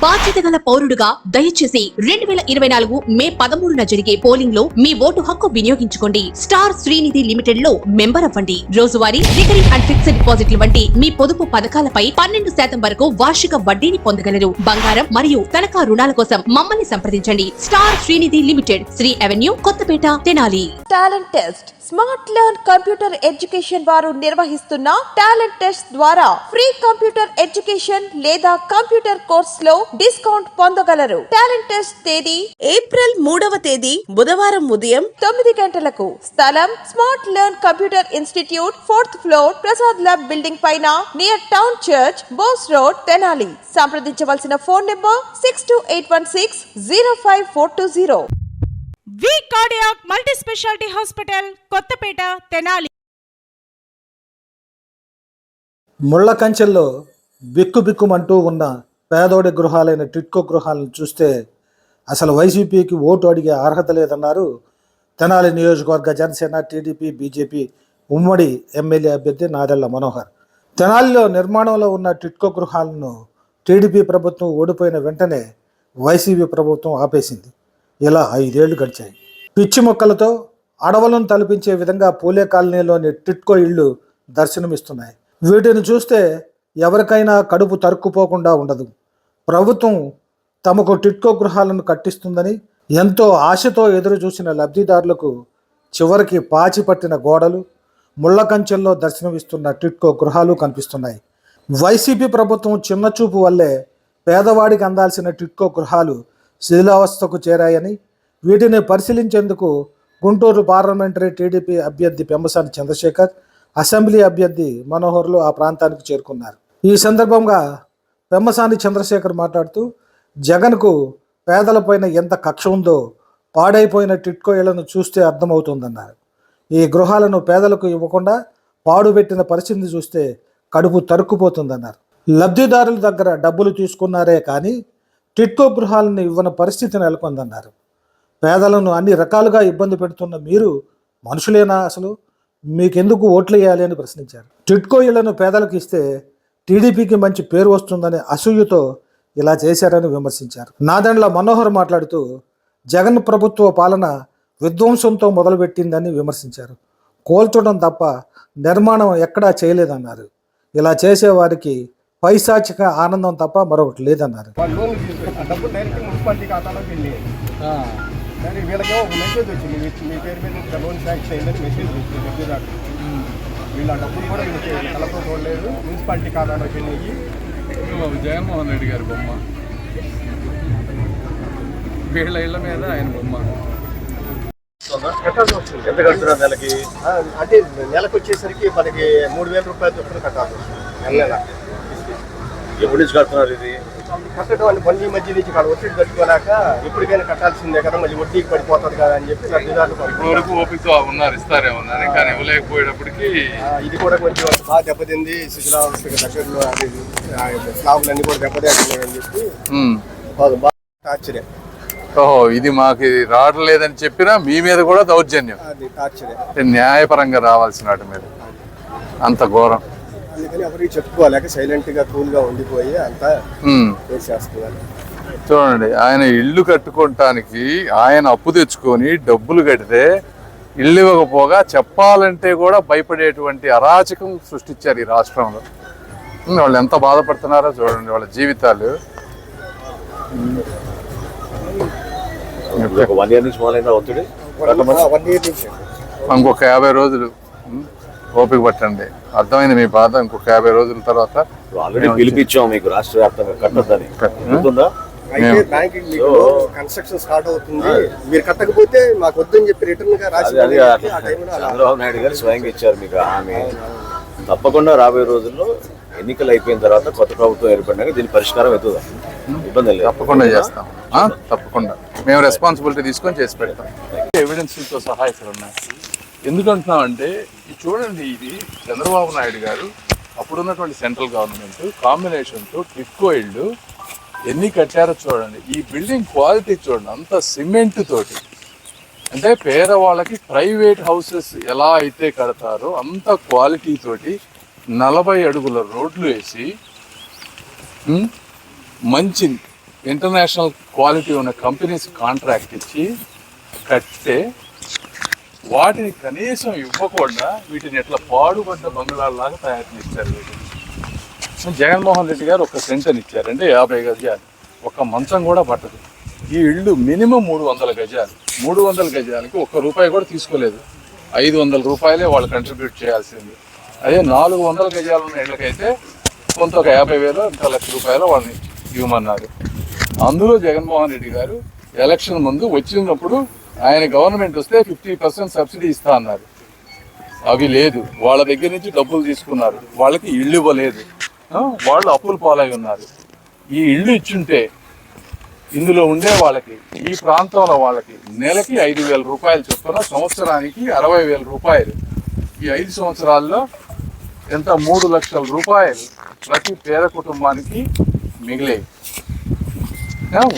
బాధ్యత గల పౌరుడుగా దయచేసి రెండు వేల ఇరవై నాలుగు మే పదమూడున జరిగే పోలింగ్లో మీ ఓటు హక్కు వినియోగించుకోండి. స్టార్ శ్రీనిధి లిమిటెడ్లో మెంబర్ అవ్వండి. రోజువారీ రికరింగ్ అండ్ ఫిక్స్డ్ డిపాజిట్లు వంటి మీ పొదుపు పథకాలపై పన్నెండు శాతం వరకు వార్షిక వడ్డీని పొందగలరు. బంగారం మరియు తనఖా రుణాల కోసం మమ్మల్ని సంప్రదించండి. Star Srinidhi limited Sri avenue Kothapeta Tenali. Talent test smart learn computer education వారు నిర్వహిస్తున్న టాలెంట్ టెస్ట్ ద్వారా ఫ్రీ కంప్యూటర్ ఎడ్యుకేషన్ లేదా కంప్యూటర్ కోర్స్లో డిస్కౌంట్ పొందగలరు. టాలెంట్ టెస్ట్ తేదీ ఏప్రిల్ మూడవ తేదీ బుధవారం ఉదయం తొమ్మిది గంటలకు. స్థలం smart learn computer institute fourth floor Prasad lab building పైన near town church Bose road Tenali. సంప్రదించవలసిన phone number six two eight one six zero five four two zero V cardiac multi speciality hospital Kothapeta Tenali. ముళ్ళ కంచెల్లో బిక్కుబిక్కుమంటూ ఉన్న పేదోడి గృహాలైన టిట్కో గృహాలను చూస్తే అసలు వైసీపీకి ఓటు అడిగే అర్హత లేదన్నారు. తెనాలి నియోజకవర్గ జనసేన టీడీపీ బీజేపీ ఉమ్మడి ఎమ్మెల్యే అభ్యర్థి నాదెళ్ళ మనోహర్. తెనాలిలో నిర్మాణంలో ఉన్న టిట్కో గృహాలను టీడీపీ ప్రభుత్వం ఓడిపోయిన వెంటనే వైసీపీ ప్రభుత్వం ఆపేసింది. ఇలా ఐదేళ్ళు గడిచాయి. పిచ్చి మొక్కలతో అడవులను తలపించే విధంగా పూలే కాలనీలోని టిట్కో ఇళ్ళు దర్శనమిస్తున్నాయి. వీటిని చూస్తే ఎవరికైనా కడుపు తరుక్కుపోకుండా ఉండదు. ప్రభుత్వం తమకు టిట్కో గృహాలను కట్టిస్తుందని ఎంతో ఆశతో ఎదురు చూసిన లబ్ధిదారులకు చివరికి పాచి పట్టిన గోడలు ముళ్ళ కంచెల్లో దర్శనమిస్తున్న టిట్కో గృహాలు కనిపిస్తున్నాయి. వైసీపీ ప్రభుత్వం చిన్నచూపు వల్లే పేదవాడికి అందాల్సిన టిట్కో గృహాలు శిథిలావస్థకు చేరాయని వీటిని పరిశీలించేందుకు గుంటూరు పార్లమెంటరీ టీడీపీ అభ్యర్థి పెంబసాని చంద్రశేఖర్ అసెంబ్లీ అభ్యర్థి మనోహర్లు ఆ ప్రాంతానికి చేరుకున్నారు. ఈ సందర్భంగా పెమ్మసాని చంద్రశేఖర్ మాట్లాడుతూ జగన్కు పేదలపైన ఎంత కక్ష ఉందో పాడైపోయిన టిట్కో ఇళ్ళను చూస్తే అర్థమవుతుందన్నారు. ఈ గృహాలను పేదలకు ఇవ్వకుండా పాడుపెట్టిన పరిస్థితిని చూస్తే కడుపు తరుక్కుపోతుందన్నారు. లబ్ధిదారుల దగ్గర డబ్బులు తీసుకున్నారే కానీ టిట్కో గృహాలను ఇవ్వని పరిస్థితి నెలకొందన్నారు. పేదలను అన్ని రకాలుగా ఇబ్బంది పెడుతున్న మీరు మనుషులేనా అసలు? మీకెందుకు ఓట్లు వేయాలి అని ప్రశ్నించారు. టిట్కో ఇళ్ళను పేదలకు ఇస్తే టీడీపీకి మంచి పేరు వస్తుందనే అసూయతో ఇలా చేశారని విమర్శించారు. నాదెండ్ల మనోహర్ మాట్లాడుతూ జగన్ ప్రభుత్వ పాలన విధ్వంసంతో మొదలుపెట్టిందని విమర్శించారు. కోల్చడం తప్ప నిర్మాణం ఎక్కడా చేయలేదన్నారు. ఇలా చేసేవారికి పైశాచిక ఆనందం తప్ప మరొకటి లేదన్నారు. వీళ్ళకేమో మెసేజ్ వచ్చింది. మీ పేరు మీద లోన్ శాంక్షన్ అయిందని మెసేజ్ వచ్చింది. లబ్ధిదారు వీళ్ళ ఆ డబ్బులు కూడా వీళ్ళకి కలతో చూడలేదు మున్సిపాలిటీ వెళ్ళి ఇదిగో జగన్మోహన్ రెడ్డి గారి బొమ్మ. వీళ్ళ ఇళ్ళ మీద ఆయన బొమ్మ. ఎంత కడుతున్నారు నెలకి? అంటే నెలకు వచ్చేసరికి మనకి మూడు వేల రూపాయలు చొప్పున కట్టాల్సి వస్తుంది. నెల నెల. ఎప్పటి నుంచి కడుతున్నారు ఇది. కట్టడం అంటే పని మధ్య నుంచి ఇక్కడ ఒత్తిడి కట్టుకోలేక ఎప్పటికైనా కట్టాల్సిందే కదా మళ్ళీ వడ్డీకి పడిపోతుంది కదా అని చెప్పి లబ్ధిదారులు ఇప్పుడు పంపుతున్నారు. వరకు ఓపికతో ఉన్నారు ఇస్తారేమన్నారు కానీ ఇవ్వలేకపోయేటప్పటికి ఇది కూడా కొంచెం బాగా దెబ్బతింది. శిశురావస్థకి దగ్గరలో స్లాబ్లన్నీ కూడా దెబ్బతింటున్నాయి అని చెప్పి. బాగా టార్చరే. ఓహో ఇది మాకు ఇది రావట్లేదని చెప్పినా మీ మీద కూడా దౌర్జన్యం. అది టార్చరే. అంటే న్యాయపరంగా రావాల్సిన వాటి మీద. అంత ఘోరం. అందుకని ఎవరికి చెప్పుకోలేక సైలెంట్గా కూల్గా ఉండిపోయి అంతా ఉమ్. చేసేస్తున్నారు చూడండి ఆయన ఇల్లు కట్టుకోవటానికి ఆయన అప్పు తెచ్చుకొని డబ్బులు కడితే ఇల్లు ఇవ్వకపోగా చెప్పాలంటే కూడా భయపడేటువంటి అరాచకం సృష్టించారు ఈ రాష్ట్రంలో. వాళ్ళు ఎంత బాధపడుతున్నారో చూడండి వాళ్ళ జీవితాలు. ఇప్పుడు ఒక వన్ ఇయర్ నుంచి మొదలైన ఒత్తిడి? వన్ ఇయర్ నుంచి. ఇంకొక యాభై రోజులు. ఓపిక పట్టండి. అర్థమైంది మీ బాధ ఇంకొక యాభై రోజుల తర్వాత ఆల్రెడీ పిలిపించాం మీకు రాష్ట్ర వ్యాప్తంగా కట్టొద్దని. గుర్తుందా? అయితే బ్యాంక్ మీకు కన్స్ట్రక్షన్ స్టార్ట్ అవుతుంది. మీరు కట్టకపోతే మాకు వద్దని చెప్పి రిటర్న్గా రాసి చంద్రబాబు నాయుడు గారు స్వయంగా ఇచ్చారు మీకు ఆమె తప్పకుండా రాబోయే రోజుల్లో ఎన్నికలు అయిపోయిన తర్వాత కొత్త ప్రభుత్వం ఏర్పడినాక దీని పరిష్కారం ఎత్తుదాం ఇబ్బంది లేదు. తప్పకుండా చేస్తాం? తప్పకుండా. మేము రెస్పాన్సిబిలిటీ తీసుకొని చేసి పెడతాం. ఎవిడెన్స్తో సహా ఇక్కడ ఉన్నాయి ఎందుకంటున్నామంటే ఇది చూడండి ఇది చంద్రబాబు నాయుడు గారు అప్పుడున్నటువంటి సెంట్రల్ గవర్నమెంట్ కాంబినేషన్తో టిక్కో ఇళ్ళు ఎన్ని కట్టారో చూడండి. ఈ బిల్డింగ్ క్వాలిటీ చూడండి అంత సిమెంట్ తోటి. అంటే పేదవాళ్ళకి ప్రైవేట్ హౌసెస్ ఎలా అయితే కడతారో అంత క్వాలిటీ తోటి నలభై అడుగుల రోడ్లు వేసి మంచి ఇంటర్నేషనల్ క్వాలిటీ ఉన్న కంపెనీస్ కాంట్రాక్ట్ ఇచ్చి కట్టే వాటిని కనీసం ఇవ్వకుండా వీటిని ఎట్లా పాడుపడ్డ బంగ్లాలాగా తయారు చేశారు వీటిని జగన్మోహన్ రెడ్డి గారు ఒక సెంటర్ ఇచ్చారండి యాభై గజాలు. ఒక మంచం కూడా పట్టదు. ఈ ఇళ్ళు మినిమం మూడు వందల గజాలు. మూడు వందల గజాలకి ఒక్క రూపాయి కూడా తీసుకోలేదు. ఐదు వందల రూపాయలే వాళ్ళు కంట్రిబ్యూట్ చేయాల్సింది. అదే నాలుగు వందల గజాలు ఉన్న ఇళ్ళకైతే కొంత ఒక యాభై వేలు ఇంత లక్ష రూపాయలు వాళ్ళని ఇవ్వమన్నారు. అందులో జగన్మోహన్ రెడ్డి గారు ఎలక్షన్ ముందు వచ్చినప్పుడు ఆయన గవర్నమెంట్ వస్తే ఫిఫ్టీ పర్సెంట్ సబ్సిడీ ఇస్తా అన్నారు. అవి లేదు. వాళ్ళ దగ్గర నుంచి డబ్బులు తీసుకున్నారు. వాళ్ళకి ఇళ్ళు ఇవ్వలేదు. వాళ్ళు అప్పుల పాలై ఉన్నారు. ఈ ఇళ్ళు ఇచ్చుంటే ఇందులో ఉండే వాళ్ళకి ఈ ప్రాంతంలో వాళ్ళకి నెలకి ఐదు వేల రూపాయలు చొప్పున సంవత్సరానికి అరవై వేల రూపాయలు. ఈ ఐదు సంవత్సరాల్లో ఎంత? మూడు లక్షల రూపాయలు ప్రతి పేద కుటుంబానికి మిగిలేవి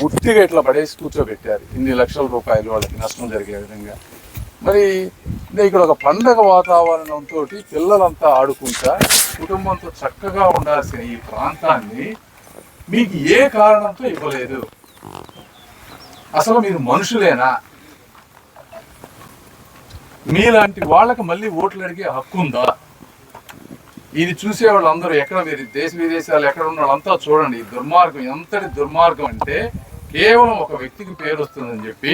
ఉత్తిగా ఇట్లా పడేసి కూర్చోబెట్టారు. ఇన్ని లక్షల రూపాయలు వాళ్ళకి నష్టం జరిగే విధంగా. మరి ఇక్కడ ఒక పండగ వాతావరణంతో పిల్లలంతా ఆడుకుంటా కుటుంబంతో చక్కగా ఉండాల్సిన ఈ ప్రాంతాన్ని మీకు ఏ కారణంతో ఇవ్వలేదు? అసలు మీరు మనుషులేనా? మీలాంటి వాళ్ళకి మళ్ళీ ఓట్లు అడిగే హక్కు ఉందా? ఇది చూసే వాళ్ళందరూ ఎక్కడ మీరు దేశ విదేశాలు ఎక్కడ ఉన్న వాళ్ళంతా చూడండి. ఈ దుర్మార్గం ఎంతటి దుర్మార్గం అంటే కేవలం ఒక వ్యక్తికి పేరు వస్తుందని చెప్పి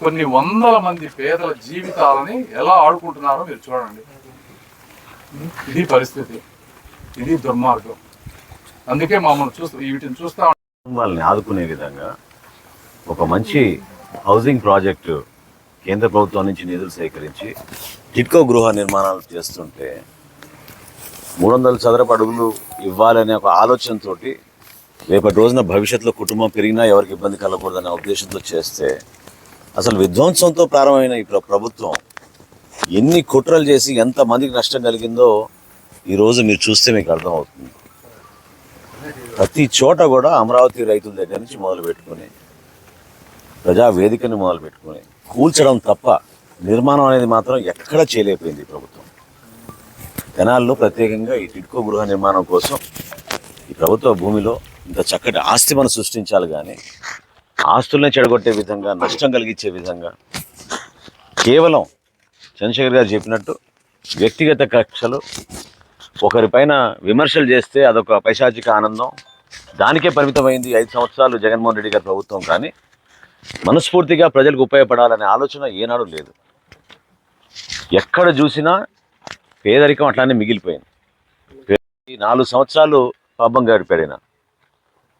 కొన్ని వందల మంది పేదల జీవితాలని ఎలా ఆడుకుంటున్నారో మీరు చూడండి. ఇది పరిస్థితి. ఇది దుర్మార్గం. అందుకే మమ్మల్ని చూస్తూ వీటిని చూస్తా కుటుంబాలని ఆదుకునే విధంగా ఒక మంచి హౌసింగ్ ప్రాజెక్టు కేంద్ర ప్రభుత్వం నుంచి నిధులు సేకరించి టిట్కో గృహ నిర్మాణాలు చేస్తుంటే మూడు వందల చదరపు అడుగులు ఇవ్వాలనే ఒక ఆలోచనతోటి రేపటి రోజున భవిష్యత్తులో కుటుంబం పెరిగినా ఎవరికి ఇబ్బంది కలగకూడదనే ఉద్దేశంతో చేస్తే అసలు విధ్వంసంతో ప్రారంభమైన ఈ ప్రభుత్వం ఎన్ని కుట్రలు చేసి ఎంతమందికి నష్టం కలిగిందో ఈరోజు మీరు చూస్తే మీకు అర్థమవుతుంది. ప్రతి చోట కూడా అమరావతి రైతుల దగ్గర నుంచి మొదలు పెట్టుకుని ప్రజావేదికని మొదలు పెట్టుకుని కూల్చడం తప్ప నిర్మాణం అనేది మాత్రం ఎక్కడ చేయలేకపోయింది ప్రభుత్వం. తెనాల్లో ప్రత్యేకంగా ఈ టిడ్కో గృహ నిర్మాణం కోసం ఈ ప్రభుత్వ భూమిలో ఇంత చక్కటి ఆస్తి మనం సృష్టించాలి కానీ ఆస్తుల్ని చెడగొట్టే విధంగా నష్టం కలిగించే విధంగా కేవలం చంద్రశేఖర్ గారు చెప్పినట్టు వ్యక్తిగత కక్షలు ఒకరిపైన విమర్శలు చేస్తే అదొక పైశాచిక ఆనందం. దానికే పరిమితమైంది ఐదు సంవత్సరాలు జగన్మోహన్ రెడ్డి గారి ప్రభుత్వం కానీ మనస్ఫూర్తిగా ప్రజలకు ఉపయోగపడాలనే ఆలోచన ఏనాడు లేదు. ఎక్కడ చూసినా పేదరికం అట్లానే మిగిలిపోయింది. నాలుగు సంవత్సరాలు పాపం గడిపాడిన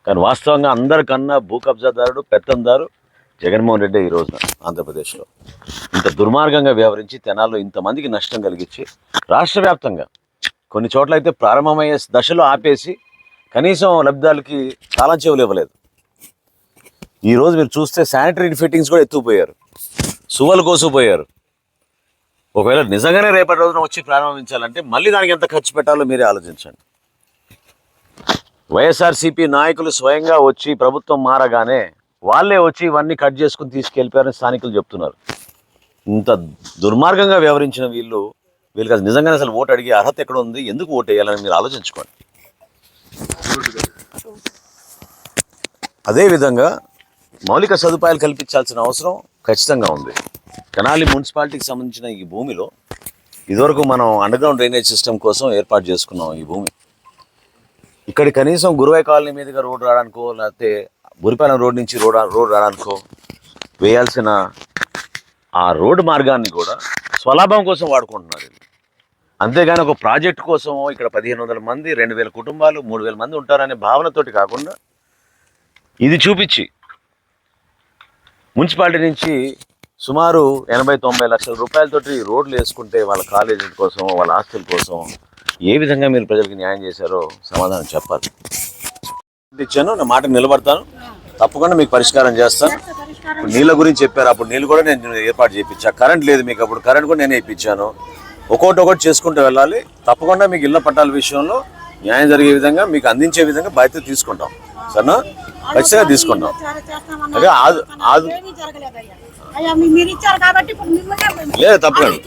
కానీ వాస్తవంగా అందరికన్నా భూ కబ్జాదారుడు పెత్తందారు జగన్మోహన్ రెడ్డి ఈ రోజున ఆంధ్రప్రదేశ్లో. ఇంత దుర్మార్గంగా వ్యవహరించి తెనాల్లో ఇంతమందికి నష్టం కలిగించి రాష్ట్ర వ్యాప్తంగా కొన్ని చోట్ల అయితే ప్రారంభమయ్యే దశలో ఆపేసి కనీసం లబ్ధాలకి కాలం చెవులు ఇవ్వలేదు. ఈరోజు మీరు చూస్తే శానిటరీ ఫిట్టింగ్స్ కూడా ఎత్తుకుపోయారు. సువలు కోసుకుపోయారు. ఒకవేళ నిజంగానే రేపటి రోజున వచ్చి ప్రారంభించాలంటే మళ్ళీ దానికి ఎంత ఖర్చు పెట్టాలో మీరే ఆలోచించండి. వైఎస్ఆర్సీపీ నాయకులు స్వయంగా వచ్చి ప్రభుత్వం మారగానే వాళ్ళే వచ్చి ఇవన్నీ కట్ చేసుకుని తీసుకెళ్ళిపోయారని స్థానికులు చెప్తున్నారు. ఇంత దుర్మార్గంగా వ్యవహరించిన వీళ్ళు వీళ్ళకి అసలు నిజంగానే అసలు ఓటు అడిగే అర్హత ఎక్కడ ఉంది ఎందుకు ఓటు వేయాలని మీరు ఆలోచించుకోండి. అదేవిధంగా మౌలిక సదుపాయాలు కల్పించాల్సిన అవసరం ఖచ్చితంగా ఉంది. కనాలి మున్సిపాలిటీకి సంబంధించిన ఈ భూమిలో ఇదివరకు మనం అండర్గ్రౌండ్ డ్రైనేజ్ సిస్టమ్ కోసం ఏర్పాటు చేసుకున్నాం ఈ భూమి. ఇక్కడ కనీసం గురువై కాలనీ మీదుగా రోడ్ రావడానికో లేకపోతే బురిపాలెం రోడ్ నుంచి రోడ్ రోడ్ రావడానికో వేయాల్సిన ఆ రోడ్డు మార్గాన్ని కూడా స్వలాభం కోసం వాడుకుంటున్నారు అంతేగాని ఒక ప్రాజెక్ట్ కోసం ఇక్కడ పదిహేను వందల మంది రెండు వేల కుటుంబాలు మూడు వేల మంది ఉంటారనే భావనతోటి కాకుండా ఇది చూపించి మున్సిపాలిటీ నుంచి సుమారు ఎనభై తొంభై లక్షల రూపాయలతోటి రోడ్లు వేసుకుంటే వాళ్ళ కాలేజీల కోసం వాళ్ళ ఆస్తుల కోసం ఏ విధంగా మీరు ప్రజలకు న్యాయం చేశారో సమాధానం చెప్పాలి. ఇచ్చాను నా మాట నిలబడతాను. తప్పకుండా మీకు పరిష్కారం చేస్తాను. ఇప్పుడు నీళ్ళ గురించి చెప్పారు అప్పుడు నీళ్ళు కూడా నేను ఏర్పాటు చేయించా. కరెంట్ లేదు మీకు అప్పుడు కరెంట్ కూడా నేనే ఇప్పించాను. ఒక్కొక్కటి ఒకటి చేసుకుంటూ వెళ్ళాలి. తప్పకుండా మీకు ఇళ్ళ పట్టాల విషయంలో న్యాయం జరిగే విధంగా మీకు అందించే విధంగా బాధ్యత తీసుకుంటాం. సరేనా? ఖచ్చితంగా తీసుకుంటాం. అదే ఆదు ఆదు లేదు తప్పకుండా.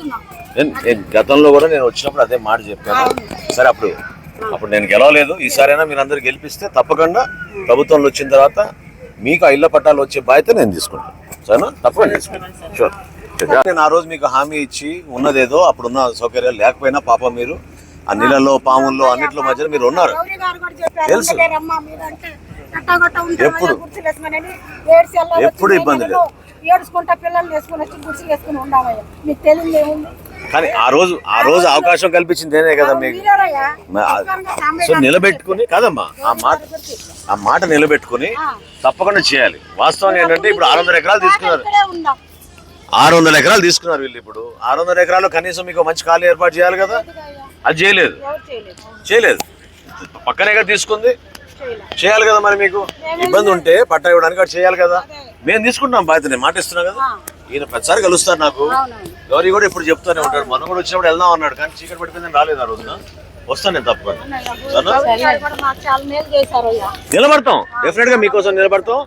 నేను గతంలో కూడా నేను వచ్చినప్పుడు అదే మాట చెప్పాను. సరే అప్పుడు అప్పుడు నేను గెలవలేదు. ఈసారైనా మీరు అందరు గెలిపిస్తే తప్పకుండా ప్రభుత్వంలో వచ్చిన తర్వాత మీకు ఆ ఇళ్ళ పట్టాలు వచ్చే బాధ్యత నేను తీసుకుంటాను. సరేనా? తప్పకుండా తీసుకుంటాను. షూర్ నేను ఆ రోజు మీకు హామీ ఇచ్చి ఉన్నదేదో అప్పుడున్న సౌకర్యాలు లేకపోయినా పాపం మీరు ఆ నీళ్ళలో పాముల్లో అన్నిట్లో మధ్యలో మీరు ఉన్నారు. తెలుసు. ఎప్పుడు? ఎప్పుడు ఇబ్బంది మేకలలో ఏడుచుకుంటా పిల్లల్ని వేసుకుని వచ్చి గుడిసెలు వేసుకుని ఉండాలయ్యా. మీకు తెలియదు ఏముంది? కానీ ఆ రోజు ఆ రోజు అవకాశం కల్పించింది నేనే కదా మీకు. సో నిలబెట్టుకుని కాదమ్మా ఆ మాట ఆ మాట నిలబెట్టుకుని తప్పకుండా చేయాలి. వాస్తవం ఏంటంటే ఇప్పుడు ఆరు వందల ఎకరాలు తీసుకున్నారు. ఆరు వందల ఎకరాలు తీసుకున్నారు వీళ్ళు ఇప్పుడు. ఆరు వందల ఎకరాలు కనీసం మీకు మంచి ఖాళీ ఏర్పాటు చేయాలి కదా. అది చేయలేదు. చేయలేదు. పక్కనే కదా తీసుకుంది. చేయాలి కదా మరి మీకు? ఇబ్బంది ఉంటే పట్టా ఇవ్వడానికి అది చేయాలి కదా. మేము తీసుకుంటాం బాధ్యత నేను మాట ఇస్తున్నా కదా ఈయన ప్రతిసారి కలుస్తారు నాకు. గౌరీ కూడా ఇప్పుడు చెప్తూనే ఉంటాడు. మనం కూడా వచ్చినప్పుడు వెళ్దాం అన్నాడు కానీ చీకటి పడిపోయిందని రాలేదు ఆ రోజున. వస్తాను నేను తప్పకుండా. నిలబడతాం. డెఫినెట్గా మీకోసం నిలబడతాం.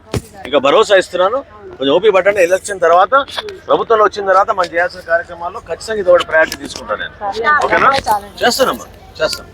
ఇంకా భరోసా ఇస్తున్నాను. కొంచెం ఓపీ పట్టండి. ఎలక్షన్ తర్వాత ప్రభుత్వంలో వచ్చిన తర్వాత మనం చేయాల్సిన కార్యక్రమాల్లో ఖచ్చితంగా ఇది ఒకటి ప్రయారిటీ తీసుకుంటాను నేను. ఓకేనా? చేస్తానమ్మా. చేస్తాను.